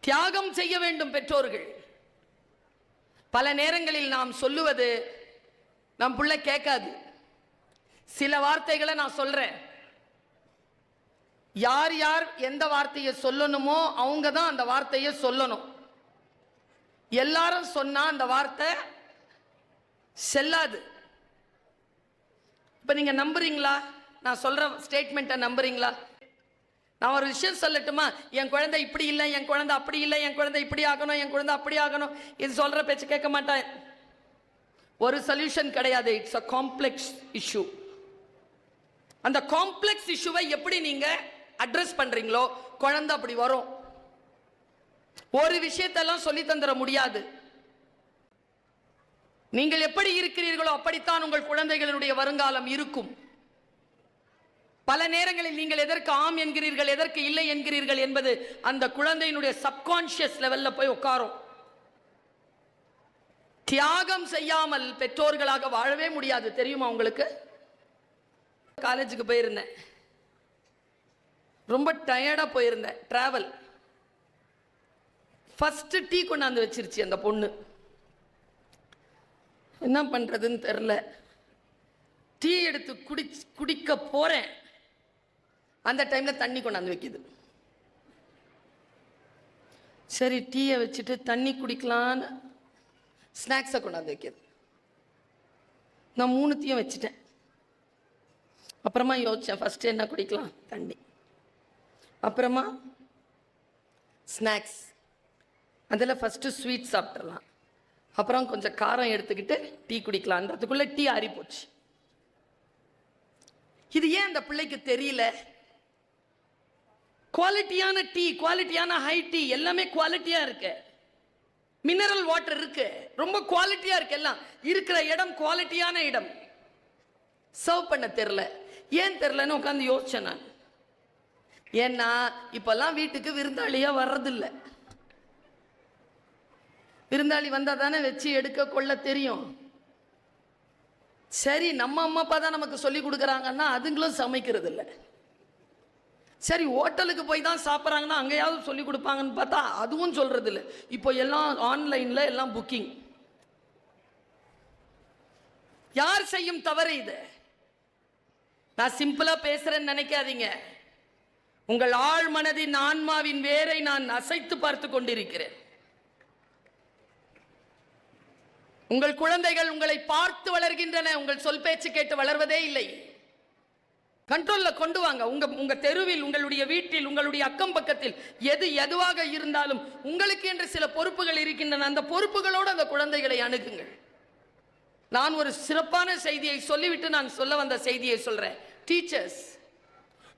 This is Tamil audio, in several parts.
தியாகம் செய்ய வேண்டும் பெற்றோர்கள். பல நேரங்களில் நாம் சொல்லுவது நம் பிள்ளை கேட்காது. சில வார்த்தைகளை நான் சொல்றேன். யார் யார் எந்த வார்த்தையை சொல்லணுமோ அவங்க தான் அந்த வார்த்தையை சொல்லணும். எல்லாரும் சொன்னா அந்த வார்த்தை செல்லாது. இப்போ நீங்க நம்புறீங்களா? நான் சொல்ற ஸ்டேட்மெண்ட்டை நம்புறீங்களா? நான் ஒரு விஷயம் சொல்லட்டுமா? என் குழந்தை இப்படி இல்லை என் குழந்தை அப்படி இல்லை என் குழந்தை இப்படி ஆகணும் என் குழந்தை அப்படி ஆகணும். இது சொல்கிற பேச்சு கேட்க மாட்டேன். ஒரு சொல்யூஷன் கிடையாது. இட்ஸ் அ காம்ப்ளெக்ஸ் இஷ்யூ அந்த காம்ப்ளெக்ஸ் இஷ்யூவை எப்படி நீங்கள் அட்ரஸ் பண்ணுறீங்களோ குழந்தை அப்படி வரும். ஒரு விஷயத்தெல்லாம் சொல்லி தந்துட முடியாது. நீங்கள் எப்படி இருக்கிறீர்களோ அப்படித்தான் உங்கள் குழந்தைகளினுடைய வருங்காலம் இருக்கும். பல நேரங்களில் நீங்கள் எதற்கு ஆம் என்கிறீர்கள் எதற்கு இல்லை என்கிறீர்கள் என்பது அந்த குழந்தையினுடைய சப்கான்ஷியஸ் லெவலில் போய் உட்காரும். தியாகம் செய்யாமல் பெற்றோர்களாக வாழவே முடியாது. தெரியுமா உங்களுக்கு? காலேஜுக்கு போயிருந்தேன். ரொம்ப டயர்டாக போயிருந்தேன். ட்ராவல் ஃபஸ்ட்டு டீ கொண்டாந்து வச்சிருச்சு அந்த பொண்ணு. என்ன பண்ணுறதுன்னு தெரில டீ எடுத்து குடி குடிக்க போகிறேன் அந்த டைம்ல தண்ணி கொண்டாந்து வைக்குது. சரி டீயை வச்சுட்டு தண்ணி குடிக்கலான்னு ஸ்நாக்ஸை கொண்டாந்து வைக்குது. நான் மூணுத்தையும் வச்சுட்டேன். அப்புறமா யோசிச்சேன் ஃபர்ஸ்ட் என்ன குடிக்கலாம்? தண்ணி. அப்புறமா ஸ்நாக்ஸ். அதில் ஃபஸ்ட்டு ஸ்வீட் சாப்பிட்றலாம் அப்புறம் கொஞ்சம் காரம் எடுத்துக்கிட்டு டீ குடிக்கலான்றதுக்குள்ளே டீ ஆறி போச்சு இது ஏன் அந்த பிள்ளைக்கு தெரியல? குவாலிட்டியான டீ குவாலிட்டியான ஹை டீ எல்லாமே குவாலிட்டியாக இருக்கு. மினரல் வாட்டர் இருக்கு. ரொம்ப குவாலிட்டியாக இருக்கு எல்லாம். இருக்கிற இடம் குவாலிட்டியான இடம். சர்வ் பண்ண தெரில ஏன் தெரிலன்னு உட்காந்து யோசிச்சேன் நான். ஏன்னா இப்போல்லாம் வீட்டுக்கு விருந்தாளியாக வர்றதில்ல. விருந்தாளி வந்தால் தானே வச்சு எடுக்க கொள்ள தெரியும். சரி நம்ம அம்மா அப்பா தான் நமக்கு சொல்லி கொடுக்குறாங்கன்னா அதுங்களும் சமைக்கிறது இல்லை சரி ஹோட்டலுக்கு போய் தான் சாப்பிட்றாங்கன்னா அங்கேயாவது சொல்லி கொடுப்பாங்கன்னு பார்த்தா அதுவும் சொல்கிறது இல்லை இப்போ எல்லாம் ஆன்லைனில் எல்லாம் புக்கிங் யார் செய்யும் தவறு இது? நான் சிம்பிளாக பேசுகிறேன்னு நினைக்காதீங்க. உங்கள் ஆள் மனதின் ஆன்மாவின் வேரை நான் அசைத்து பார்த்து கொண்டிருக்கிறேன். உங்கள் குழந்தைகள் உங்களை பார்த்து வளர்கின்றன. உங்கள் சொல் பேச்சு கேட்டு வளர்வதே இல்லை. கண்ட்ரோலில் கொண்டு வாங்க. உங்கள் உங்கள் தெருவில் உங்களுடைய வீட்டில் உங்களுடைய அக்கம் பக்கத்தில் எது எதுவாக இருந்தாலும் உங்களுக்கு என்று சில பொறுப்புகள் இருக்கின்றன. அந்த பொறுப்புகளோடு அந்த குழந்தைகளை அணுகுங்கள். நான் ஒரு சிறப்பான செய்தியை சொல்லிவிட்டு நான் சொல்ல வந்த செய்தியை சொல்கிறேன் டீச்சர்ஸ்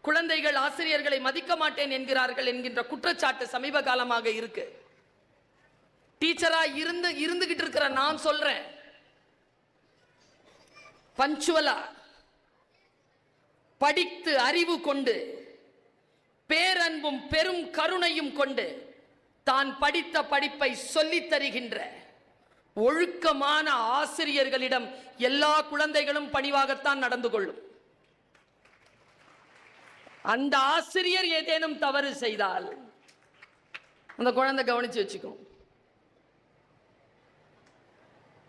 குழந்தைகள் ஆசிரியர்களை மதிக்க மாட்டேன் என்கிறார்கள் என்கின்ற குற்றச்சாட்டு சமீப காலமாக இருக்கு. டீச்சராக இருந்து இருந்துகிட்டு இருக்கிற நான் சொல்கிறேன் பஞ்சுவலாக படித்து அறிவு கொண்டு பேரன்பும் பெரும் கருணையும் கொண்டு தான் படித்த படிப்பை சொல்லித் தருகின்ற ஒழுக்கமான ஆசிரியர்களிடம் எல்லா குழந்தைகளும் பணிவாகத்தான் நடந்து கொள்ளும். அந்த ஆசிரியர் ஏதேனும் தவறு செய்தால் அந்த குழந்தை கவனிச்சு வச்சுக்கும்.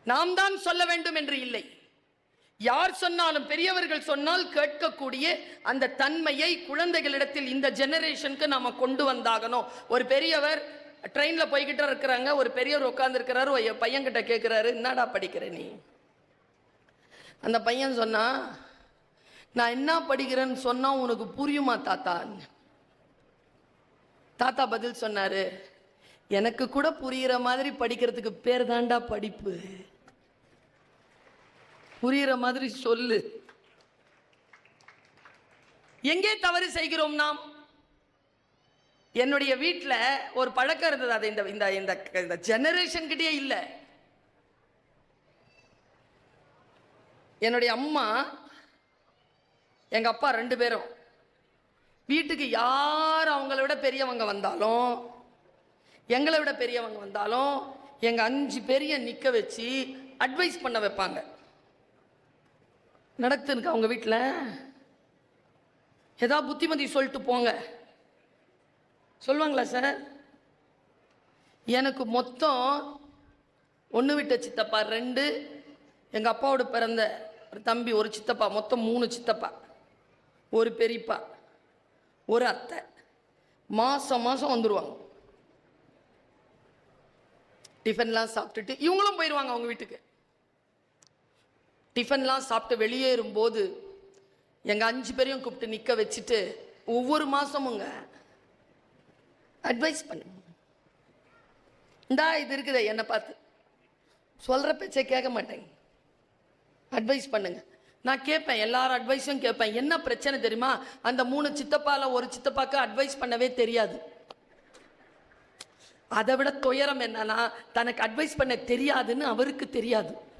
நாம் தான் சொல்ல வேண்டும் என்று இல்லை. யார் சொன்னாலும் பெரியவர்கள் சொன்னால் கேட்கக்கூடிய அந்த தன்மையை குழந்தைகளிடத்தில் இந்த ஜெனரேஷனுக்கு நாம கொண்டு வந்தாகணும். ஒரு பெரியவர் ட்ரெயின்ல போய்கிட்டு இருக்கிறாங்க ஒரு பெரியவர் உட்காந்துருக்கிறாரு ஒரு பையன்கிட்ட கேட்குறாரு என்னடா படிக்கிற நீ? அந்த பையன் சொன்னா நான் என்ன படிக்கிறேன்னு சொன்னா உனக்கு புரியுமா தாத்தா? தாத்தா பதில் சொன்னாரு எனக்கு கூட புரியுற மாதிரி படிக்கிறதுக்கு பேர் தாண்டா படிப்பு. புரியுற மாதிரி சொல்லு. எங்கே தவறு செய்கிறோம் நாம்? என்னுடைய வீட்டில் ஒரு பழக்கம் இருந்தது. அது இந்த இந்த இந்த இந்த ஜெனரேஷன் கிட்டே இல்லை. என்னுடைய அம்மா எங்கள் அப்பா ரெண்டு பேரும். வீட்டுக்கு யார் அவங்கள விட பெரியவங்க வந்தாலும் எங்களை விட பெரியவங்க வந்தாலும் எங்கள் அஞ்சு பெரிய நிற்க வச்சு அட்வைஸ் பண்ண வைப்பாங்க. நடக்குதுங்க அவங்க வீட்டில் ஏதா புத்திமதி சொல்லிட்டு போங்க. சொல்லுவாங்களா சார்? எனக்கு மொத்தம் ஒன்று விட்ட சித்தப்பா ரெண்டு. எங்கள் அப்பாவோட பிறந்த ஒரு தம்பி ஒரு சித்தப்பா மொத்தம் மூணு சித்தப்பா. ஒரு பெரியப்பா ஒரு அத்தை. மாதம் மாதம் வந்துடுவாங்க டிஃபன்லாம் சாப்பிட்டுட்டு இவங்களும் போயிடுவாங்க அவங்க வீட்டுக்கு. டிஃபன்லாம் சாப்பிட்டு வெளியேறும்போது எங்கள் அஞ்சு பேரையும் கூப்பிட்டு நிற்க வச்சுட்டு ஒவ்வொரு மாதமுங்க அட்வைஸ் பண்ணு. இந்தா இது இருக்குதே என்னை பார்த்து. சொல்கிற பேச்சை கேட்க மாட்டேங்க. அட்வைஸ் பண்ணுங்க. நான் கேட்பேன் எல்லாரும் அட்வைஸும் கேட்பேன். என்ன பிரச்சனை தெரியுமா? அந்த மூணு சித்தப்பாவில் ஒரு சித்தப்பாக்கு அட்வைஸ் பண்ணவே தெரியாது. அதை விட துயரம் என்னன்னா தனக்கு அட்வைஸ் பண்ண தெரியாதுன்னு அவருக்கு தெரியாது.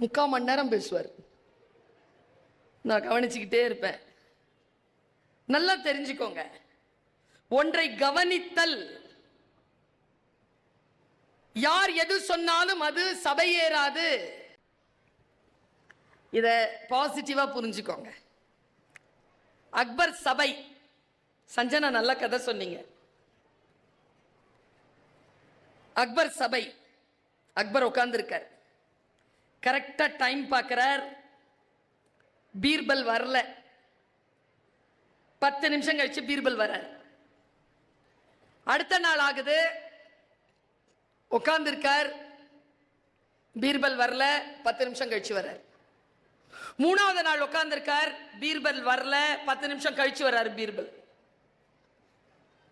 முக்கால் மணி நேரம் பேசுவார். நான் கவனிச்சுக்கிட்டே இருப்பேன். நல்லா தெரிஞ்சுக்கோங்க. ஒன்றை கவனித்தல். யார் எது சொன்னாலும் அது சபையேறாது. இத பாசிட்டிவா புரிஞ்சுக்கோங்க. அக்பர் சபை. சஞ்சனா நல்ல கதை சொன்னீங்க. அக்பர் சபை. அக்பர் உட்கார்ந்துருக்கார். கரெக்டாக டைம் பார்க்குறார் பீர்பல் வரல. பத்து நிமிஷம் கழிச்சு பீர்பல் வரார். அடுத்த நாள் ஆகுது. உட்காந்துருக்கார் பீர்பல் வரல பத்து நிமிஷம் கழிச்சு வர்றார் மூணாவது நாள் உட்காந்துருக்கார் பீர்பல் வரல பத்து நிமிஷம் கழிச்சு வர்றார் பீர்பல்.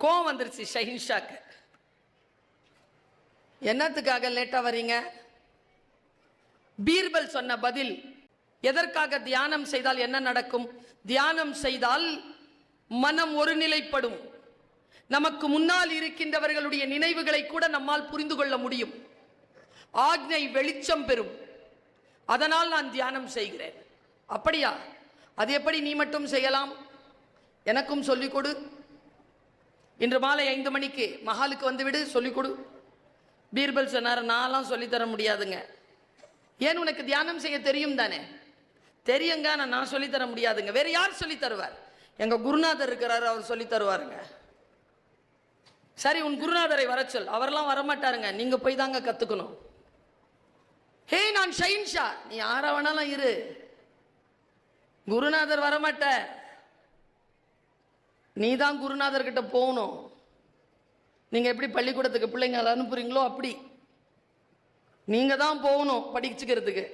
கோவம் வந்துருச்சு ஷஹின்ஷாக்கு. என்னத்துக்காக லேட்டாக வர்றீங்க? பீர்பல் சொன்ன பதில் எதற்காக தியானம் செய்தால் என்ன நடக்கும்? தியானம் செய்தால் மனம் ஒருநிலைப்படும். நமக்கு முன்னால் இருக்கின்றவர்களுடைய நினைவுகளை கூட நம்மால் புரிந்து கொள்ள முடியும். ஆக்ஞை வெளிச்சம் பெறும். அதனால் நான் தியானம் செய்கிறேன். அப்படியா? அது எப்படி நீ மட்டும் செய்யலாம்? எனக்கும் சொல்லிக் கொடு. இன்று மாலை ஐந்து மணிக்கு மகாலுக்கு வந்துவிடு சொல்லிக் கொடு. பீர்பல் சொன்னார் நான்லாம் சொல்லித்தர முடியாதுங்க. ஏன் உனக்கு தியானம் செய்ய தெரியும் தானே? தெரியுங்க நான் நான் சொல்லித்தர முடியாதுங்க. வேற யார் சொல்லித் தருவார்? எங்க குருநாதர் இருக்கிறாரு அவர் சொல்லித் தருவாருங்க. சரி உன் குருநாதரை வர சொல். அவரெல்லாம் வரமாட்டாருங்க. நீங்க போய் தாங்க கத்துக்கணும். ஹே நான் ஷைன்ஷா நீ யாரா வேணாலும் இரு. குருநாதர் வரமாட்ட நீ தான் குருநாதர்கிட்ட போகணும். நீங்க எப்படி பள்ளிக்கூடத்துக்கு பிள்ளைங்க அனுப்புறீங்களோ அப்படி. நீங்க தான் போகணும் படிச்சுக்கிறதுக்கு.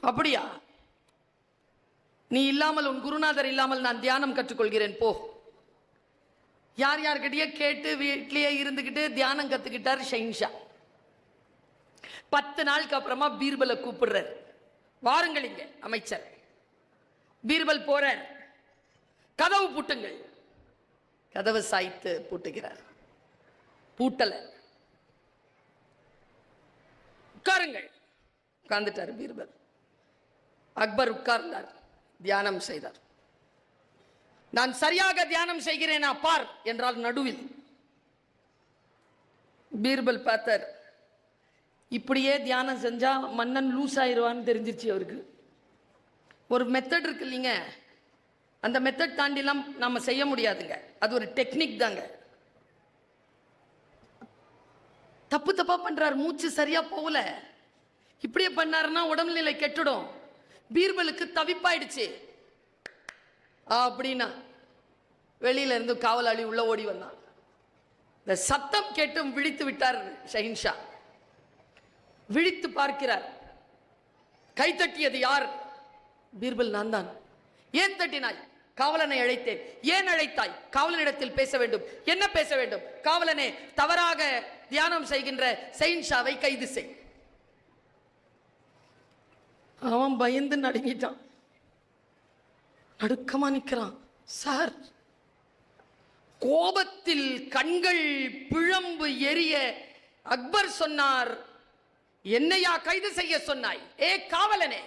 அப்படியா? நீ இல்லாமல் உன் குருநாதர் இல்லாமல் நான் தியானம் கற்றுக்கொள்கிறேன் போ. யார் யார்கிட்டயே கேட்டு வீட்லயே இருந்துக்கிட்டு தியானம் கத்துக்கிட்டார் ஷைன்ஷா. பத்து நாளுக்கு அப்புறமா பீர்பலை கூப்பிடுறார். வாருங்கள் இங்க அமைச்சர். பீர்பல் போறார். கதவு பூட்டுங்கள். கதவை சாய்த்து பூட்டுகிறார். பூட்டலை. உட்காருங்கள். உட்கார்ந்துட்டார் பீர்பல். அக்பர் உட்கார்ந்தார். தியானம் செய்தார். நான் சரியாக தியானம் செய்கிறேனா பார் என்றால் நடுவில். பீர்பல் பார்த்தார். இப்படியே தியானம் செஞ்சா மன்னன் லூஸ் ஆயிடுவான்னு தெரிஞ்சிருச்சு அவருக்கு. ஒரு மெத்தட் இருக்கு இல்லைங்க. அந்த மெத்தட் தாண்டிலாம் நம்ம செய்ய முடியாதுங்க. அது ஒரு டெக்னிக் தாங்க. தப்பு தப்பா பண்றார் மூச்சு சரியா போகல. இப்படியே பண்ணாருன்னா உடல்நிலை கெட்டுடும். பீர்பலுக்கு தவிப்பாயிடுச்சு. அப்படின்னா வெளியில இருந்து காவலாளி உள்ள ஓடி வந்தான். இந்த சத்தம் கேட்டும் விழித்து விட்டார் ஷஹின்ஷா விழித்து பார்க்கிறார். கைத்தட்டியது யார்? பீர்பல் நான் தான். ஏன் தட்டினாய்? காவலனை அழைத்தேன். ஏன் அழைத்தாய்? காவலனிடத்தில் பேச வேண்டும். என்ன பேச வேண்டும்? காவலனே தவறாக தியானம் செய்கின்ற செயின்ஷாவை கைது செய். அவன் பயந்து நடுங்கிட்டான். நடுக்கமா நிக்கிறான். சார் கோபத்தில் கண்கள் பிழம்பு எரிய அக்பர் சொன்னார். என்னையா கைது செய்ய சொன்னாய்? ஏ காவலனே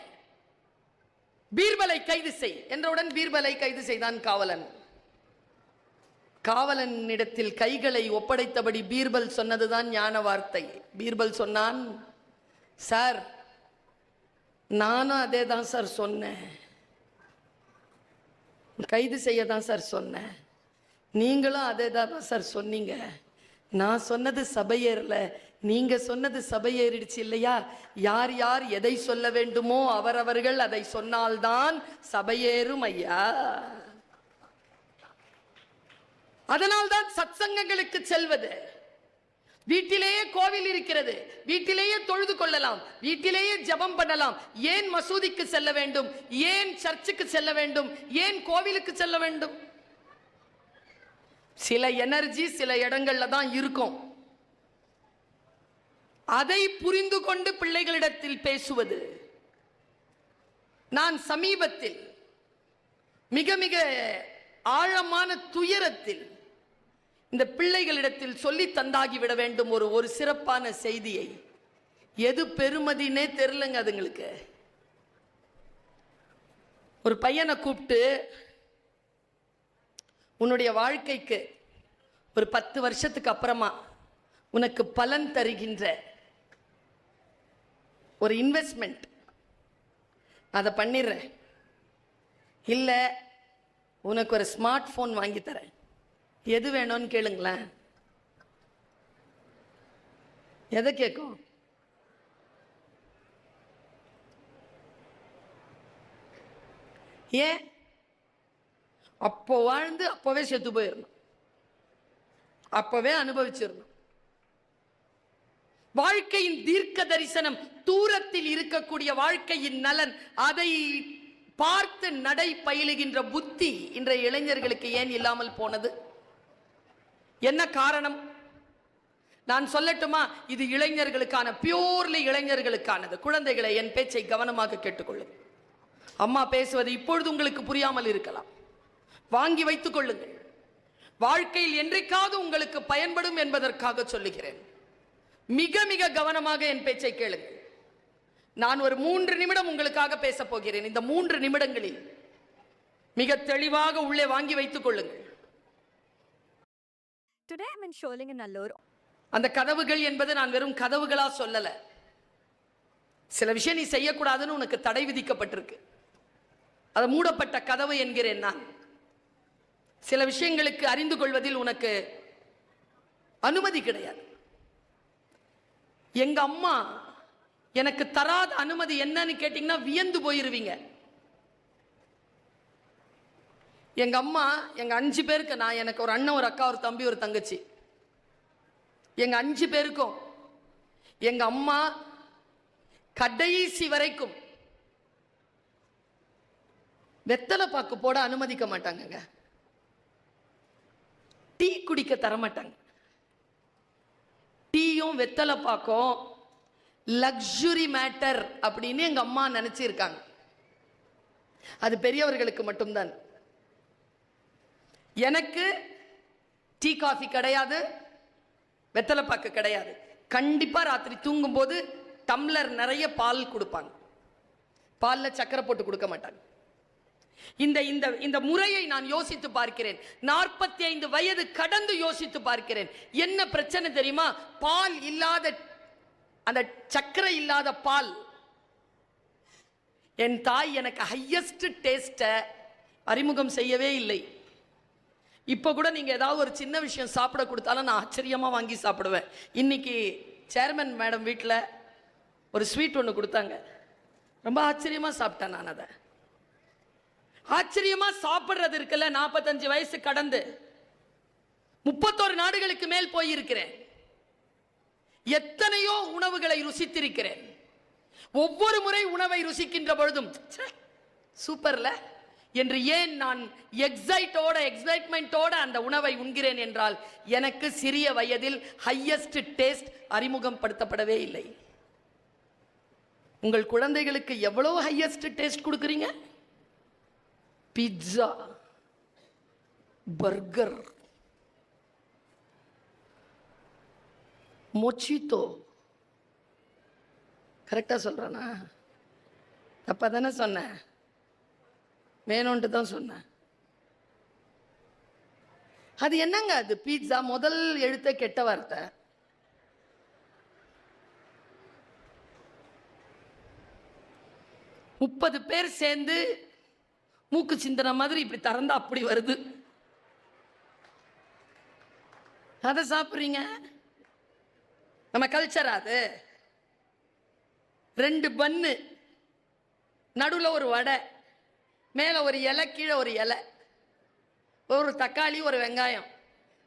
பீர்பலை கைது செய். என்றவுடன் பீர்பலை கைது செய்தான் காவலன். காவலனிடத்தில் கைகளை ஒப்படைத்தபடி பீர்பல் சொன்னதுதான் ஞான வார்த்தை. பீர்பல் சொன்னான் சார் நானும் அதே தான் சார் சொன்னேன். கைது செய்ய தான் சார் சொன்னேன். நீங்களும் அதே தான் சார் சொன்னீங்க. நான் சொன்னது சபையேறல நீங்கள் சொன்னது சபையேறிடுச்சு இல்லையா? யார் யார் எதை சொல்ல வேண்டுமோ அவரவர்கள் அதை சொன்னால்தான் சபையேறும் ஐயா. அதனால்தான் சத்சங்கங்களுக்கு செல்வது. வீட்டிலேயே கோவில் இருக்கிறது. வீட்டிலேயே தொழுது கொள்ளலாம். வீட்டிலேயே ஜெபம் பண்ணலாம். ஏன் மசூதிக்கு செல்ல வேண்டும்? ஏன் சர்ச்சுக்கு செல்ல வேண்டும்? ஏன் கோவிலுக்கு செல்ல வேண்டும்? சில எனர்ஜி சில இடங்கள்ல தான் இருக்கும். அதை புரிந்து கொண்டு பிள்ளைகளிடத்தில் பேசுவது. நான் சமீபத்தில் மிக மிக ஆழமான துயரத்தில் இந்த பிள்ளைகளிடத்தில் சொல்லி தந்தாகி விட வேண்டும் ஒரு ஒரு சிறப்பான செய்தியை. எது பெருமதினே தெரிலங்க அதுங்களுக்கு. ஒரு பையனை கூப்பிட்டு உன்னுடைய வாழ்க்கைக்கு ஒரு பத்து வருஷத்துக்கு அப்புறமா உனக்கு பலன் தருகின்ற ஒரு இன்வெஸ்ட்மெண்ட் அதை பண்ணிடுறேன். இல்லை உனக்கு ஒரு ஸ்மார்ட் ஃபோன் வாங்கி தரேன். எது வேணும்னு கேளுங்களேன். எதை கேட்கும்? ஏன்? அப்போ வாழ்ந்து அப்போவே செத்து போயிடணும் அப்போவே அனுபவிச்சிடணும் வாழ்க்கையின் தீர்க்க தரிசனம் தூரத்தில் இருக்கக்கூடிய வாழ்க்கையின் நலன் அதை பார்த்து நடை பயிலுகின்ற புத்தி இன்றைய இளைஞர்களுக்கு ஏன் இல்லாமல் போனது? என்ன காரணம்? நான் சொல்லட்டுமா? இது இளைஞர்களுக்கான பியூர்லி இளைஞர்களுக்கானது. குழந்தைகளை என் பேச்சை கவனமாக கேட்டுக்கொள்ளுங்கள். அம்மா பேசுவது இப்பொழுது உங்களுக்கு புரியாமல் இருக்கலாம். வாங்கி வைத்துக் கொள்ளுங்கள். வாழ்க்கையில் என்றைக்காவது உங்களுக்கு பயன்படும் என்பதற்காக சொல்லுகிறேன். மிக மிக கவனமாக என் பேச்சை கேளுங்கள். நான் ஒரு மூன்று நிமிடம் உங்களுக்காக பேசப் போகிறேன். இந்த மூன்று நிமிடங்களில் மிக தெளிவாக உள்ளே வாங்கி வைத்துக் கொள்ளுங்கள். Today I'm in Sholing in Allur. அந்த கதவுகள் என்பது நான் வெறும் கதவுகளா சொல்லல. சில விஷயம் நீ செய்யக்கூடாதுன்னு உனக்கு தடை விதிக்கப்பட்டிருக்கு. அது மூடப்பட்ட கதவு என்கிறேன் நான். சில விஷயங்களுக்கு அறிந்து கொள்வதில் உனக்கு அனுமதி கிடையாது. எங்க அம்மா எனக்கு தராத அனுமதி என்னன்னு கேட்டீங்கன்னா வியந்து போயிருவீங்க. எங்கள் அம்மா எங்கள் அஞ்சு பேருக்கு நான் எனக்கு ஒரு அண்ணன் ஒரு அக்கா ஒரு தம்பி ஒரு தங்கச்சி. எங்கள் அஞ்சு பேருக்கும் எங்கள் அம்மா கடைசி வரைக்கும் வெத்தலை பாக்கு போட அனுமதிக்க மாட்டாங்கங்க. டீ குடிக்க தர மாட்டாங்க. டீயும் வெத்தலை பாக்கும் லக்ஸுரி மேட்டர் அப்படின்னு எங்கள் அம்மா நினச்சிருக்காங்க. அது பெரியவர்களுக்கு மட்டும்தான். எனக்கு டீ காஃபி கிடையாது வெத்தலை பாக்கு கிடையாது. கண்டிப்பாக ராத்திரி தூங்கும்போது டம்ளர் நிறைய பால் கொடுப்பாங்க. பாலில் சக்கரை போட்டு கொடுக்க மாட்டாங்க. இந்த இந்த இந்த முறையை நான் யோசித்து பார்க்கிறேன். நாற்பத்தி ஐந்து வயது கடந்து யோசித்து பார்க்கிறேன். என்ன பிரச்சனை தெரியுமா? பால் இல்லாத அந்த சக்கரை இல்லாத பால். என் தாய் எனக்கு ஹையஸ்ட் டேஸ்ட்டை அறிமுகம் செய்யவே இல்லை. இப்போ கூட நீங்கள் ஏதாவது ஒரு சின்ன விஷயம் சாப்பிட கொடுத்தாலும் நான் ஆச்சரியமாக வாங்கி சாப்பிடுவேன். இன்னைக்கு சேர்மன் மேடம் வீட்டில் ஒரு ஸ்வீட் ஒன்று கொடுத்தாங்க. ரொம்ப ஆச்சரியமாக சாப்பிட்டேன் நான் அதை. ஆச்சரியமாக சாப்பிட்றது இருக்குல்ல நாற்பத்தஞ்சு வயசு கடந்து. முப்பத்தோரு நாடுகளுக்கு மேல் போயிருக்கிறேன். எத்தனையோ உணவுகளை ருசித்திருக்கிறேன். ஒவ்வொரு முறை உணவை ருசிக்கின்ற பொழுதும் ச்சே, சூப்பர்ல. என்று ஏன் நான் எக்ஸைட்டோட எக்ஸைட்மெண்ட்டோட அந்த உணவை உண்கிறேன் என்றால் எனக்கு சிறிய வயதில் ஹையஸ்ட் டேஸ்ட் அறிமுகம் படுத்தப்படவே இல்லை. உங்கள் குழந்தைகளுக்கு எவ்வளோ ஹையஸ்ட் டேஸ்ட் கொடுக்குறீங்க? பிட்சா பர்கர் மொச்சித்தோ கரெக்டாக சொல்கிறேனா தப்பாக தானே சொன்னேன். வேணும்ன்ட்டு தான் சொன்னேன். அது என்னங்க அது? பீட்சா முதல் எழுத்த கெட்ட வார்த்தை. முப்பது பேர் சேர்ந்து மூக்கு சிந்தன மாதிரி இப்படி திறந்தா அப்படி வருது. அதை சாப்பிட்றீங்க? நம்ம கல்ச்சரா அது? ரெண்டு பன்னு நடுவில் ஒரு வடை. மேலே ஒரு இலை கீழே ஒரு இலை. ஒரு தக்காளி ஒரு வெங்காயம்.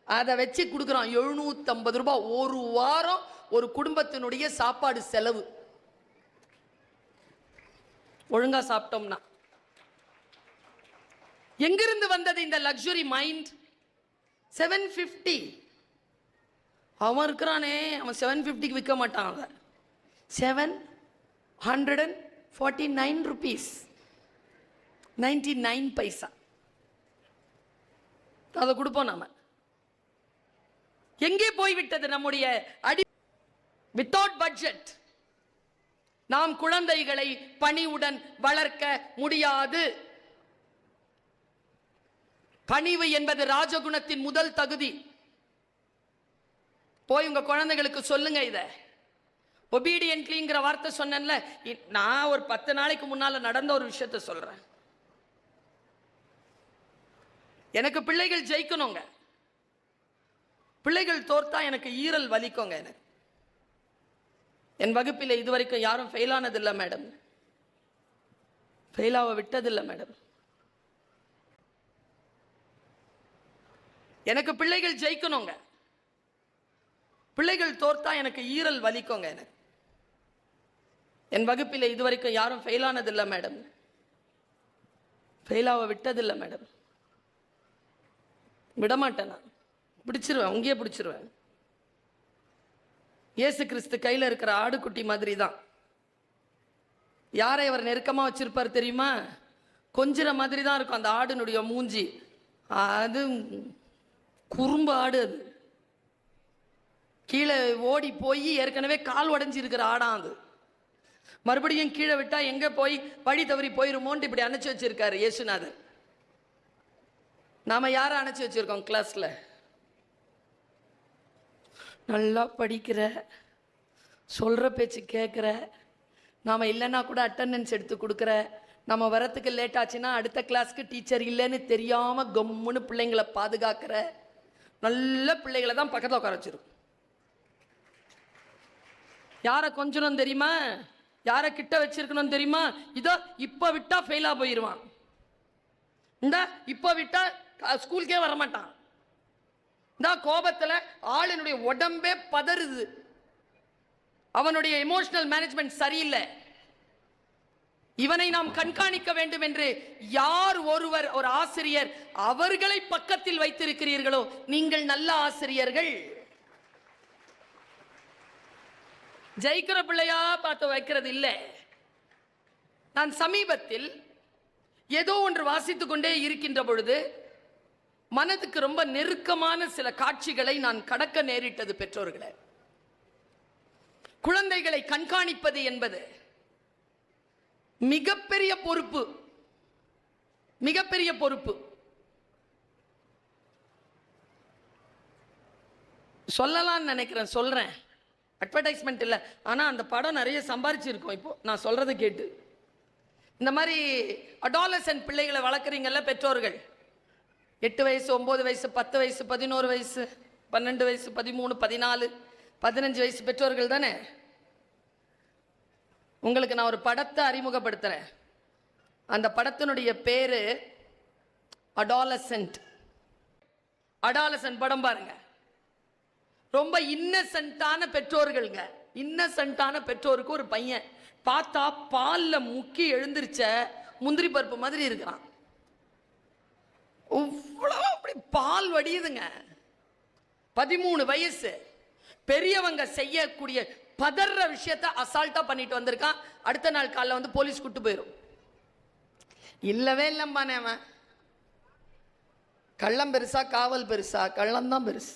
அதை வச்சு கொடுக்குறோம். எழுநூற்றம்பது ரூபாய். ஒரு வாரம் ஒரு குடும்பத்தினுடைய சாப்பாடு செலவு. ஒழுங்காக சாப்பிட்டோம்னா. எங்கிருந்து வந்தது இந்த லக்ஸுரி மைண்ட் செவன் ஃபிஃப்டி அவன் இருக்கிறானே. அவன் செவன் ஃபிஃப்டிக்கு விற்க மாட்டான் அவன். Seven hundred and forty nine rupees ninety nine paisa. அதை கொடுப்போம் நாம. எங்கே போய்விட்டது நம்முடைய அடி வித்தவுட் பட்ஜெட் நாம் குழந்தைகளை பணிவுடன் வளர்க்க முடியாது. பணிவு என்பது ராஜகுணத்தின் முதல் தகுதி. போய் உங்க குழந்தைகளுக்கு சொல்லுங்க இத. ஒபீடியன்ட்லிங்கிற வார்த்தை சொன்னேன்ல இ- நான் ஒரு பத்து நாளைக்கு முன்னால நடந்த ஒரு விஷயத்த சொல்றேன். எனக்கு பிள்ளைகள் ஜெயிக்கணுங்க. பிள்ளைகள் தோர்த்தா எனக்கு ஈரல் வலிக்குங்க எனக்கு. என் வகுப்பில் இதுவரைக்கும் யாரும் ஃபெயில் ஆனதில்லை மேடம் ஃபெயிலாக விட்டதில்லை மேடம் எனக்கு பிள்ளைகள் ஜெயிக்கணுங்க. பிள்ளைகள் தோர்த்தா எனக்கு ஈரல் வலிக்குங்க எனக்கு. என் வகுப்பில் இதுவரைக்கும் யாரும் ஃபெயில் ஆனதில்லை மேடம் ஃபெயிலாக விட்டதில்லை மேடம் விடமாட்டேன் நான். பிடிச்சிருவேன் அங்கேயே பிடிச்சிருவேன். இயேசு கிறிஸ்து கையில் இருக்கிற ஆடுக்குட்டி மாதிரி தான் யாரை அவர் நெருக்கமாக வச்சிருப்பார் தெரியுமா? கொஞ்சிற மாதிரி தான் இருக்கும் அந்த ஆடுனுடைய மூஞ்சி. அது குறும்பு ஆடு அது. கீழே ஓடி போய் ஏற்கனவே கால் உடைஞ்சி இருக்கிற ஆடாம் அது. மறுபடியும் கீழே விட்டால் எங்கே போய் வழி தவறி போயிருமோன்ட்டு இப்படி அணைச்சி வச்சிருக்காரு இயேசுநாதர். நாம யாரை அணைச்சி வச்சிருக்கோம் கிளாஸ்ல நல்லா படிக்கிற சொல்ற பேச்சு கேட்குற நாம இல்லைன்னா கூட அட்டெண்டன்ஸ் எடுத்து கொடுக்குற நம்ம வரத்துக்கு லேட் ஆச்சுன்னா அடுத்த கிளாஸ்க்கு டீச்சர் இல்லைன்னு தெரியாம கம்முன்னு பிள்ளைங்களை பாதுகாக்கிற நல்ல பிள்ளைகளை தான் பக்கத்தில் உட்கார வச்சிருக்கும். யாரை கொஞ்சணும் தெரியுமா? யாரை கிட்ட வச்சிருக்கணும் தெரியுமா? இதோ இப்போ விட்டா ஃபெயிலாக போயிடுவான் இந்த இப்போ விட்டா ஸ்கூலுக்கே வரமாட்டான். இந்த கோபத்தில் ஆளினுடைய உடம்பே பதறுது. அவனுடைய எமோஷனல் மேனேஜ்மெண்ட் சரியில்லை. இவனை நாம் கண்காணிக்க வேண்டும் என்று யார் ஒருவர் ஒரு ஆசிரியர் அவர்களை பக்கத்தில் வைத்திருக்கிறீர்களோ நீங்கள் நல்ல ஆசிரியர்கள். ஜெயிக்கிற பிள்ளையா பார்த்து வைக்கிறது இல்லை. நான் சமீபத்தில் ஏதோ ஒன்று வாசித்துக் கொண்டே இருக்கின்ற பொழுது மனதுக்கு ரொம்ப நெருக்கமான சில காட்சிகளை நான் கடக்க நேரிட்டது பெற்றோர்களே. குழந்தைகளை கண்காணிப்பது என்பது மிகப்பெரிய பொறுப்பு. மிகப்பெரிய பொறுப்பு. சொல்லலாம்னு நினைக்கிறேன் சொல்றேன். அட்வர்டைஸ்மெண்ட் இல்லை. ஆனால் அந்த படம் நிறைய சம்பாரிச்சிருக்கோம் இப்போ. நான் சொல்றதை கேட்டு. இந்த மாதிரி அடாலசன் பிள்ளைகளை வளர்க்குறீங்கல்ல பெற்றோர்கள். எட்டு வயசு ஒம்பது வயசு பத்து வயசு பதினோரு வயசு பன்னெண்டு வயசு பதிமூணு பதினாலு பதினஞ்சு வயசு பெற்றோர்கள் தானே? உங்களுக்கு நான் ஒரு படத்தை அறிமுகப்படுத்துகிறேன் அந்த படத்தினுடைய பேர் அடாலசன்ட் அடாலசன்ட் படம் பாருங்க. ரொம்ப இன்னசென்ட்டான பெற்றோர்கள்ங்க. இன்னசென்ட்டான பெற்றோருக்கு ஒரு பையன். பார்த்தா பாலில் முக்கி எழுந்திருச்ச முந்திரி பருப்பு மாதிரி இருக்கிறான். அவ்வளோ அப்படி பால் வடியுதுங்க. பதிமூணு வயசு. பெரியவங்க செய்யக்கூடிய பதற விஷயத்த அசால்ட்டா பண்ணிட்டு வந்திருக்கான். அடுத்த நாள் காலைல வந்து போலீஸ் கூட்டு போயிடும் இல்லவே இல்லம்பானே அவன். கள்ளம் பெருசா காவல் பெருசா கள்ளம் தான் பெருசு.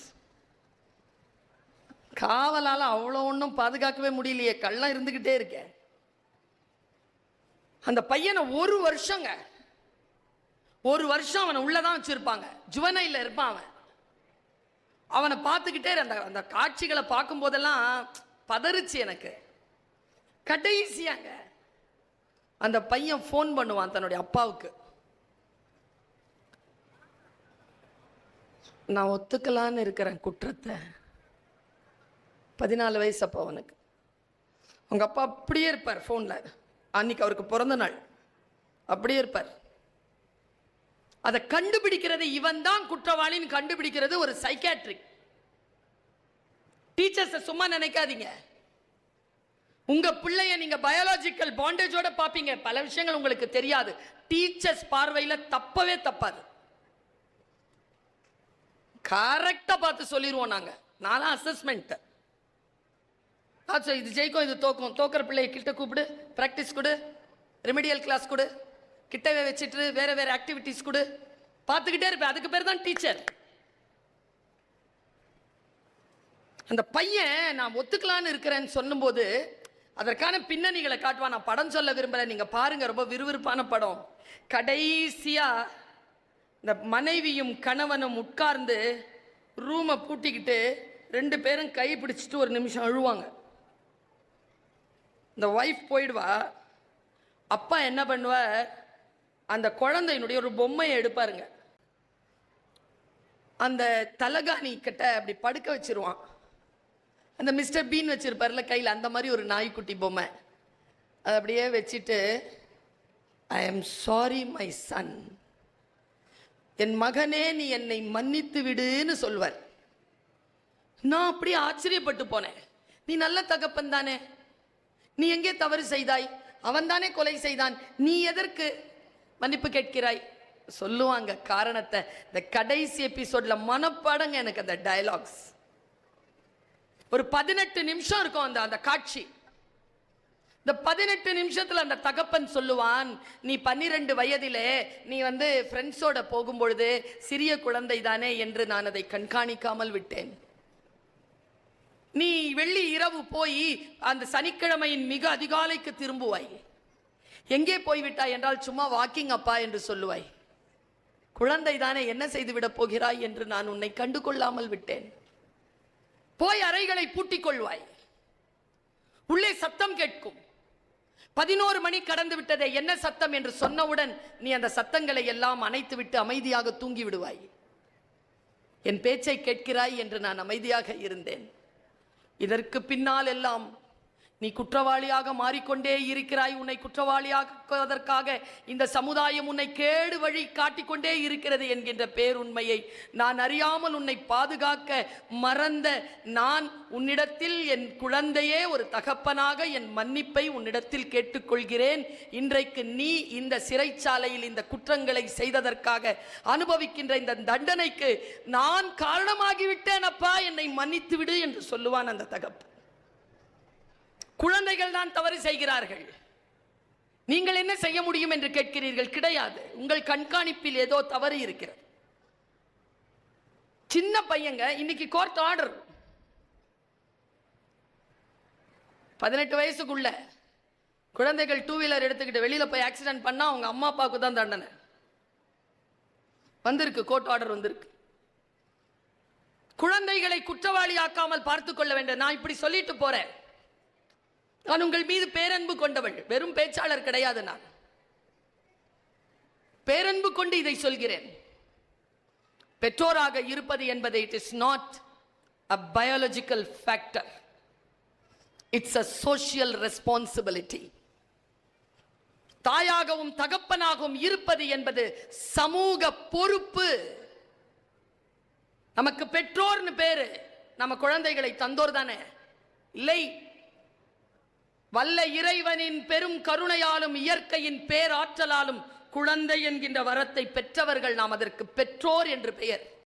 காவலால் அவ்வளோ ஒன்றும் பாதுகாக்கவே முடியலையே. கள்ளம் இருந்துக்கிட்டே இருக்கேன் அந்த பையனை ஒரு வருஷங்க. ஒரு வருஷம் அவனை உள்ளதான் வச்சுருப்பாங்க. ஜுவனையில் இருப்பான் அவன். அவனை பார்த்துக்கிட்டே அந்த அந்த காட்சிகளை பார்க்கும் போதெல்லாம் பதறுச்சு எனக்கு. கடைசியாங்க அந்த பையன் ஃபோன் பண்ணுவான் தன்னுடைய அப்பாவுக்கு. நான் ஒத்துக்கலான்னு இருக்கிறேன் குற்றத்தை. பதினாலு வயசு அப்போ அவனுக்கு. உங்கள் அப்பா அப்படியே இருப்பார் ஃபோனில் அன்னைக்கு அவருக்கு பிறந்த நாள். அப்படியே இருப்பார். அதை கண்டுபிடிக்கிறது இவன் தான் குற்றவாளின்னு கண்டுபிடிக்கிறது ஒரு சைக்காட்ரிக் டீச்சர்ஸை சும்மா நினைக்காதீங்க. உங்க பிள்ளைய நீங்க பயாலஜிக்கல் பாண்டேஜோட பார்ப்பீங்க பல விஷயங்கள் உங்களுக்கு தெரியாது. டீச்சர்ஸ் பார்வையில் தப்பவே தப்பாது. கரெக்டாக பார்த்து சொல்லிடுவோம் நாங்கள் நானும் அசஸ்மெண்ட் இது ஜெயிக்கும் இது தோக்கும். தோக்கிற பிள்ளைய கிட்ட கூப்பிடு. ப்ராக்டிஸ் கொடு. ரெமிடியல் கிளாஸ் கொடு. கிட்டவே வச்சுட்டு வேற வேற ஆக்டிவிட்டிஸ் கொடு. பார்த்துக்கிட்டே இருப்பேன். அதுக்கு பேர் தான் டீச்சர் அந்த பையன் நான் ஒத்துக்கலான்னு இருக்கிறேன்னு சொல்லும்போது அதற்கான பின்னணிகளை காட்டுவான். நான் படம் சொல்ல விரும்பலை. நீங்கள் பாருங்க ரொம்ப விறுவிறுப்பான படம். கடைசியாக இந்த மனைவியும் கணவனும் உட்கார்ந்து ரூமை பூட்டிக்கிட்டு ரெண்டு பேரும் கை பிடிச்சிட்டு ஒரு நிமிஷம் அழுவாங்க. இந்த ஒய்ஃப் போயிடுவா. அப்பா என்ன பண்ணுவார்? அந்த குழந்தையினுடைய ஒரு பொம்மையை எடுப்பாருங்க. அந்த தலகாணி கிட்ட அப்படி படுக்க வச்சிருவான். அந்த மிஸ்டர் பீன் வச்சிருப்பார்ல கையில் அந்த மாதிரி ஒரு நாய்க்குட்டி பொம்மை. அதை அப்படியே வச்சுட்டு I am sorry my son என் மகனே நீ என்னை மன்னித்து விடுன்னு சொல்வார். நான் அப்படியே ஆச்சரியப்பட்டு போனேன். நீ நல்ல தகப்பன் தானே. நீ எங்கே தவறு செய்தாய்? அவன் தானே கொலை செய்தான். நீ எதற்கு மன்னிப்பு கேட்கிறாய். சொல்லுவாங்க காரணத்தை. இந்த கடைசி எபிசோட்ல மனப்பாடங்க எனக்கு அந்த டயலாக்ஸ் ஒரு பதினெட்டு நிமிஷம் இருக்கும் அந்த அந்த காட்சி. இந்த பதினெட்டு நிமிஷத்தில் அந்த தகப்பன் சொல்லுவான் நீ பன்னிரெண்டு வயதிலே நீ வந்து ஃப்ரெண்ட்ஸோட போகும்பொழுது சிறிய குழந்தை தானே என்று நான் அதை கண்காணிக்காமல் விட்டேன். நீ வெள்ளி இரவு போய் அந்த சனிக்கிழமையின் மிக அதிகாலைக்கு திரும்புவாய். எங்கே போய்விட்டாய் என்றால் சும்மா வாக்கிங் அப்பா என்று சொல்லுவாய். குழந்தை தானே என்ன செய்துவிடப் போகிறாய் என்று நான் உன்னை கண்டு கொள்ளாமல் விட்டேன். போய் அறைகளை பூட்டிக் கொள்வாய். உள்ளே சத்தம் கேட்கும். பதினோரு மணி கடந்து விட்டதே என்ன சத்தம் என்று சொன்னவுடன் நீ அந்த சத்தங்களை எல்லாம் அணைத்து விட்டு அமைதியாக தூங்கி விடுவாய். என் பேச்சை கேட்கிறாய் என்று நான் அமைதியாக இருந்தேன். இதற்கு பின்னால் எல்லாம் நீ குற்றவாளியாக மாறிக்கொண்டே இருக்கிறாய். உன்னை குற்றவாளியாக்குவதற்காக இந்த சமுதாயம் உன்னை கேடு வழி காட்டிக்கொண்டே இருக்கிறது என்கின்ற பேருண்மையை நான் அறியாமல் உன்னை பாதுகாக்க மறந்த நான் உன்னிடத்தில் என் குழந்தையே ஒரு தகப்பனாக என் மன்னிப்பை உன்னிடத்தில் கேட்டுக்கொள்கிறேன். இன்றைக்கு நீ இந்த சிறைச்சாலையில் இந்த குற்றங்களை செய்ததற்காக அனுபவிக்கின்ற இந்த தண்டனைக்கு நான் காரணமாகிவிட்டேன் அப்பா. என்னை மன்னித்து விடு என்று சொல்லுவான் அந்த தகப்பன். குழந்தைகள் தான் தவறு செய்கிறார்கள். நீங்கள் என்ன செய்ய முடியும் என்று கேட்கிறீர்கள்? கிடையாது. உங்கள் கண்காணிப்பில் ஏதோ தவறு இருக்கிறது. சின்ன பையங்க இன்னைக்கு கோர்ட் ஆர்டர் பதினெட்டு வயசுக்குள்ள குழந்தைகள் டூ வீலர் எடுத்துக்கிட்டு வெளியில் போய் ஆக்சிடென்ட் பண்ணால் அவங்க அம்மா அப்பாவுக்கு தான் தண்டனை. வந்திருக்கு கோர்ட் ஆர்டர் வந்திருக்கு. குழந்தைகளை குற்றவாளியாக்காமல் பார்த்து கொள்ள வேண்டும். நான் இப்படி சொல்லிட்டு போறேன். நான் உங்கள் மீது பேரன்பு கொண்டவள். வெறும் பேச்சாளர் கிடையாது நான். பேரன்பு கொண்டு இதை சொல்கிறேன். பெற்றோராக இருப்பது என்பது it is not a biological factor it's a social responsibility தாயாகவும் தகப்பனாகவும் இருப்பது என்பது சமூக பொறுப்பு. நமக்கு பெற்றோர்னு பேரு. நம்ம குழந்தைகளை தந்தோர் தானே. இல்லை வல்ல இறைவனின் பெரும் கருணையாலும் இயற்கையின் பேராற்றலாலும் குழந்தை என்கின்ற வரத்தை பெற்றவர்கள் நாம் அதற்கு பெற்றோர் என்று பெயர்.